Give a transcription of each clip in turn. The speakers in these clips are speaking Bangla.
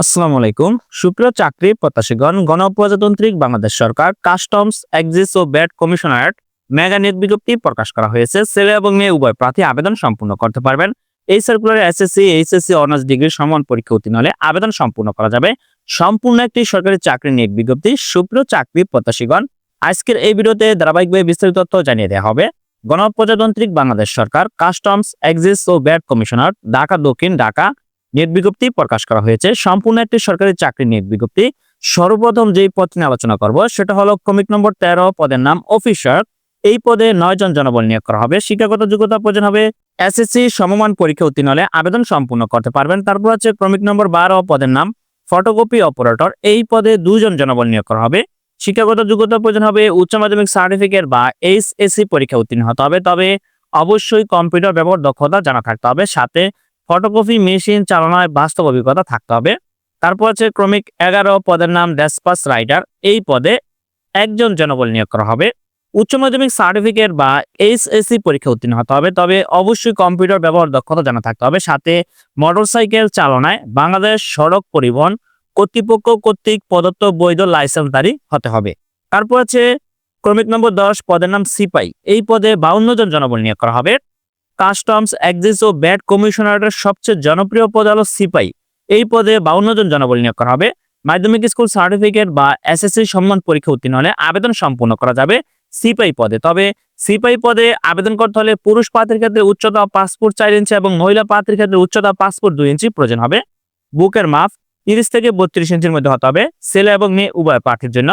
আসসালামু আলাইকুম। সুপ্রিয় চাকরি প্রত্যাশীগণ, গণপ্রজাতান্ত্রিক বাংলাদেশ সরকার, কাস্টমস, এক্সিস ও ব্যাট কমিশনারেট মেগা নিয়োগ বিজ্ঞপ্তি প্রকাশ করা হয়েছে। ছেলে এবং মেয়ে উভয় প্রার্থী আবেদন সম্পূর্ণ করতে পারবেন। এই সার্কুলারে এসএসসি এইচএসসি অনার্স ডিগ্রি সমান পরীক্ষা উত্তীর্ণ হলে আবেদন সম্পূর্ণ করা যাবে। সম্পূর্ণ একটি সরকারি চাকরি নিয়োগ বিজ্ঞপ্তি, সুপ্রিয় চাকরি প্রত্যাশীগণ, আজকের এই ভিডিওতে ধারাবাহিকভাবে বিস্তারিত তথ্য জানিয়ে দেওয়া হবে। গণপ্রজাতান্ত্রিক বাংলাদেশ সরকার, কাস্টমস, এক্সিস ও ব্যাট কমিশনার, ঢাকা, দক্ষিণ ঢাকা নিয়োগ বিজ্ঞপ্তি প্রকাশ করা হয়েছে। সম্পূর্ণ একটি সরকারি চাকরি নিয়োগ বিজ্ঞপ্তি। সর্বপ্রথম যেই পদ নিয়ে আলোচনা করব, সেটা হলো ক্রমিক নম্বর তেরো পদের নাম অফিসার। এই পদে নয় জন জনবল নিয়োগ করা হবে। শিক্ষাগত যোগ্যতা প্রয়োজন হবে। এসএসসি সমমান পরীক্ষা উত্তীর্ণ হলে আবেদন সম্পূর্ণ করতে পারবেন। তারপর হচ্ছে ক্রমিক নম্বর বারো পদের নাম ফটোকপি অপারেটর। এই পদে দুজন জনবল নিয়োগ করা হবে। শিক্ষাগত যোগ্যতা প্রয়োজন হবে, উচ্চ মাধ্যমিক সার্টিফিকেট বা এইচএসসি পরীক্ষা উত্তীর্ণ হতে হবে। তবে অবশ্যই কম্পিউটার ব্যবহার দক্ষতা জানা থাকতে হবে। সাথে ফটোকপি মেশিন চালানোয় বাস্তব অভিজ্ঞতা থাকতে হবে। তারপর আছে ক্রমিক এগারো পদের নাম ডেসপাস রাইডার এই পদে একজন জনবল নিয়োগ করা হবে। উচ্চ মাধ্যমিক সার্টিফিকেট বা এইচএসসি পরীক্ষা উত্তীর্ণ হতে হবে। তবে অবশ্যই কম্পিউটার ব্যবহার দক্ষতা জানা থাকতে হবে। সাথে মোটরসাইকেল চালনায় বাংলাদেশ সড়ক পরিবহন কর্তৃপক্ষ কর্তৃক প্রদত্ত বৈধ লাইসেন্সধারী হতে হবে। তারপর আছে ক্রমিক নম্বর দশ পদের নাম সিপাই। এই পদে বাউন্ন জন জনবল নিয়োগ করা হবে। কাস্টমস, এক্সিস ও ব্যাট কমিশনারের সবচেয়ে জনপ্রিয় পদ হলো সিপাই। এই পদে বাউন্ন জন জনবল নিয়োগ করা হবে। মাধ্যমিক স্কুল সার্টিফিকেট বা এসএসসি সম্মান পরীক্ষা উত্তীর্ণ হলে আবেদন সম্পূর্ণ করা যাবে সিপাই পদে। তবে সিপাই পদে আবেদন করতে হলে পুরুষ প্রার্থীর ক্ষেত্রে উচ্চতা পাসপোর্ট চার ইঞ্চি এবং মহিলা প্রার্থীর ক্ষেত্রে উচ্চতা পাসপোর্ট দুই ইঞ্চি প্রয়োজন হবে। বুকের মাপ তিরিশ থেকে বত্রিশ ইঞ্চির মধ্যে হতে হবে। ছেলে এবং মেয়ে উভয় প্রার্থীর জন্য।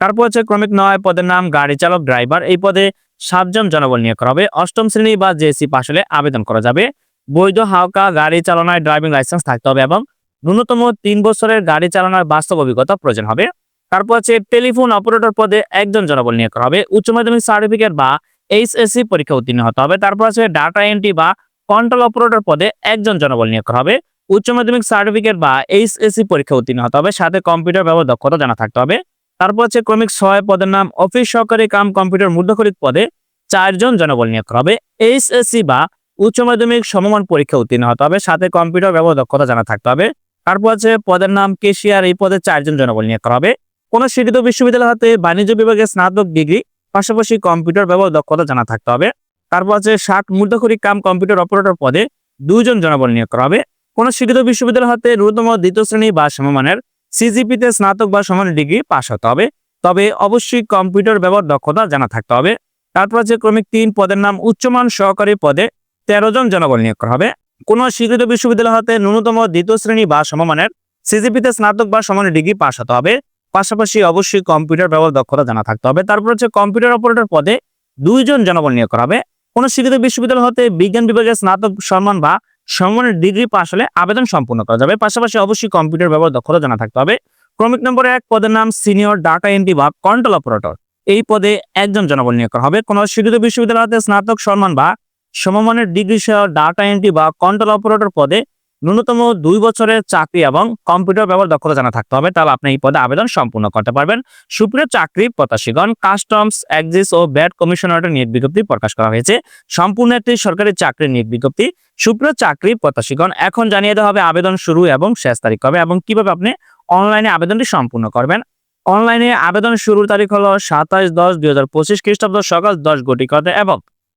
তারপর হচ্ছে ক্রমিক নয় পদের নাম গাড়ি চালক, ড্রাইভার। এই পদে সাতজন জনবল নিয়োগ করা হবে। অষ্টম শ্রেণি বা জেএসসি পাশ হলে আবেদন করা যাবে। বৈধ হাওকা গাড়ি চালানোর ড্রাইভিং লাইসেন্স থাকতে হবে এবং ন্যূনতম তিন বছরের গাড়ি চালানোর বাস্তব অভিজ্ঞতা প্রয়োজন হবে। তারপর হচ্ছে টেলিফোন অপারেটর পদে একজন জনবল নিয়োগ করা হবে। উচ্চ মাধ্যমিক সার্টিফিকেট বা এইচএসসি পরীক্ষা উত্তীর্ণ হতে হবে। তারপর আছে ডাটা এন্ট্রি বা কন্ট্রোল অপারেটর পদে একজন জনবল নিয়োগ করা হবে। উচ্চ মাধ্যমিক সার্টিফিকেট বা এইচএসসি পরীক্ষা উত্তীর্ণ হতে হবে। সাথে কম্পিউটার ব্যবহার দক্ষতা জানা থাকতে হবে। তারপর হচ্ছে ক্রমিক ছয় পদের নাম, অফিস সহকারী কাম কম্পিউটার মুদ্রাখরিদ পদে চারজন জনবল নিয়োগ করা হবে। এইচএসসি বা উচ্চ মাধ্যমিক সমমান পরীক্ষা উত্তীর্ণ হতে হবে। সাথে কম্পিউটার ব্যবহার দক্ষতা জানা থাকতে হবে। তারপর আছে পদের নাম, কেশিয়ার, এই পদে চারজন জনবল নিয়োগ করা হবে। কোন শিক্ষিত বিশ্ববিদ্যালয় হতে বাণিজ্য বিভাগে স্নাতক ডিগ্রি, পাশাপাশি কম্পিউটার ব্যবহার দক্ষতা জানা থাকতে হবে। তারপর আছে ষাট মুদ্রাখরি কাম কম্পিউটার অপারেটর পদে দুইজন জনবল নিয়োগ করা হবে। কোন শিক্ষিত বিশ্ববিদ্যালয় হতে ন্যূনতম দ্বিতীয় শ্রেণি বা সমমানের সিজিপিতে স্নাতক বা সমান ডিগ্রি পাশ হতে হবে। তবে অবশ্যই কম্পিউটার ব্যবহার দক্ষতা জানা থাকতে হবে। তারপর আছে ক্রমিক তিন পদের নাম উচ্চমান সহকারী পদে তেরো জন জনবল নিয়োগ করা হবে। কোন স্বীকৃত বিশ্ববিদ্যালয় হতে ন্যূনতম দ্বিতীয় শ্রেণি বা সমমানের সিজিপিতে স্নাতক বা সমান ডিগ্রি পাস হতে হবে। পাশাপাশি অবশ্যই কম্পিউটার ব্যবহার দক্ষতা জানা থাকতে হবে। তারপর হচ্ছে কম্পিউটার অপারেটর পদে দুইজন জনবল নিয়োগ করা হবে। কোন স্বীকৃত বিশ্ববিদ্যালয় হতে বিজ্ঞান বিভাগে স্নাতক সম্মান বা সমমানের ডিগ্রি পাশ হলে আবেদন সম্পূর্ণ করা যাবে। পাশাপাশি অবশ্যই কম্পিউটার ব্যবহার দক্ষতা জানা থাকতে হবে। ক্রমিক নম্বর এক, পদের নাম সিনিয়র ডাটা এন্ট্রি বা কন্ট্রোল অপারেটর। এই পদে একজন জনবল নিয়োগ করা হবে। কোনো স্বীকৃত বিশ্ববিদ্যালয়তে স্নাতক, সম্মান বা সমমানের ডিগ্রি সহ ডাটা এন্ট্রি বা কন্ট্রোল অপারেটর পদে ন্যূনতম দুই বছরের চাকরি এবং কম্পিউটার ব্যবহার দক্ষতা জানা থাকতে হবে, তাহলে আপনি এই পদে আবেদন সম্পূর্ণ করতে পারবেন। সুপ্রিয় চাকরি প্রত্যাশীগণ, কাস্টমস, এক্সিস ও ব্যাট কমিশনারের নিয়োগ বিজ্ঞপ্তি প্রকাশ করা হয়েছে। সম্পূর্ণ একটি সরকারি চাকরির নিয়োগ বিজ্ঞপ্তি। সুপ্রিয় চাকরি প্রত্যাশীগণ, এখন জানিয়ে দেওয়া হবে আবেদন শুরু এবং শেষ তারিখ কবে এবং কীভাবে আপনি অনলাইনে আবেদনটি সম্পূর্ণ করবেন। অনলাইনে আবেদন শুরুর তারিখ হলো সাতাশ দশ দুই হাজার পঁচিশ খ্রিস্টাব্দ সকাল দশ ঘটিকাতে এবং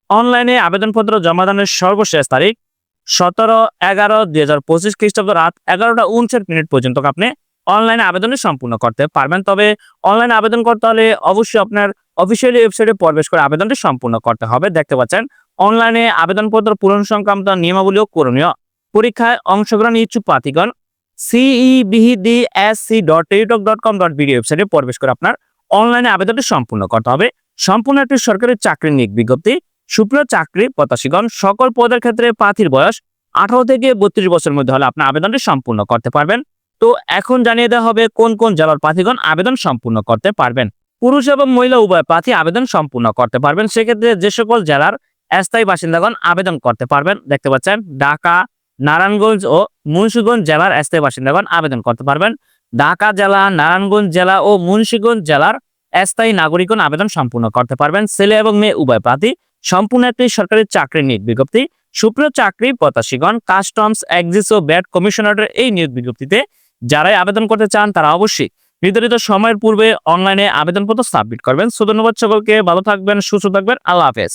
অনলাইনে আবেদনপত্র জমাদানের সর্বশেষ তারিখ সতেরো, এগারো, দুই হাজার পঁচিশ খ্রিস্টাব্দ রাত এগারোটা উনষাট মিনিট পর্যন্ত আপনি অনলাইনে আবেদনটি সম্পূর্ণ করতে পারবেন। তবে অনলাইনে আবেদন করতে হলে অবশ্যই আপনার অফিসিয়ালি ওয়েবসাইটে প্রবেশ করে আবেদনটি সম্পূর্ণ করতে হবে। দেখতে পাচ্ছেন অনলাইনে আবেদনপত্র পূরণ সংক্রান্ত নিয়মাবলীও করণীয় পরীক্ষায় অংশগ্রহণ ইচ্ছুক প্রার্থীগণ সিইবিহিডি S C dot Teletalk dot com dot BD ওয়েবসাইটে প্রবেশ করে আপনার অনলাইনে আবেদনটি সম্পূর্ণ করতে হবে। সম্পূর্ণ একটি সরকারি চাকরির নিয়োগ বিজ্ঞপ্তি সুপ্রিয় চাকরি প্রত্যাশীগণ, সকল পদের ক্ষেত্রে প্রার্থীর বয়স আঠারো থেকে বত্রিশ বছরের মধ্যে হলে আপনার আবেদনটি সম্পূর্ণ করতে পারবেন। তো এখন জানিয়ে দেওয়া হবে কোন কোন জেলার প্রার্থীগণ আবেদন সম্পূর্ণ করতে পারবেন। পুরুষ এবং মহিলা উভয় প্রার্থী আবেদন সম্পূর্ণ করতে পারবেন। সেক্ষেত্রে যে সকল জেলার স্থায়ী বাসিন্দাগণ আবেদন করতে পারবেন। দেখতে পাচ্ছেন, ঢাকা, নারায়ণগঞ্জ ও মুন্সিগঞ্জ জেলার স্থায়ী বাসিন্দাগণ আবেদন করতে পারবেন। ঢাকা জেলা, নারায়ণগঞ্জ জেলা ও মুন্সিগঞ্জ জেলার স্থায়ী নাগরিকগণ আবেদন সম্পূর্ণ করতে পারবেন। ছেলে এবং মেয়ে উভয় প্রার্থী সম্পূর্ণ একটি সরকারি চাকরি নিয়োগ বিজ্ঞপ্তি। সুপ্রিয় চাকরি প্রত্যাশীগণ, কাস্টমস, এক্সিস ও ব্যাট কমিশনারের এই নিয়োগ বিজ্ঞপ্তিতে যারাই আবেদন করতে চান, তারা অবশ্যই নির্ধারিত সময়ের পূর্বে অনলাইনে আবেদনপত্র সাবমিট করবেন। সুধন্যবাদ সকলকে, ভালো থাকবেন, সুস্থ থাকবেন, আল্লাহ হাফেজ।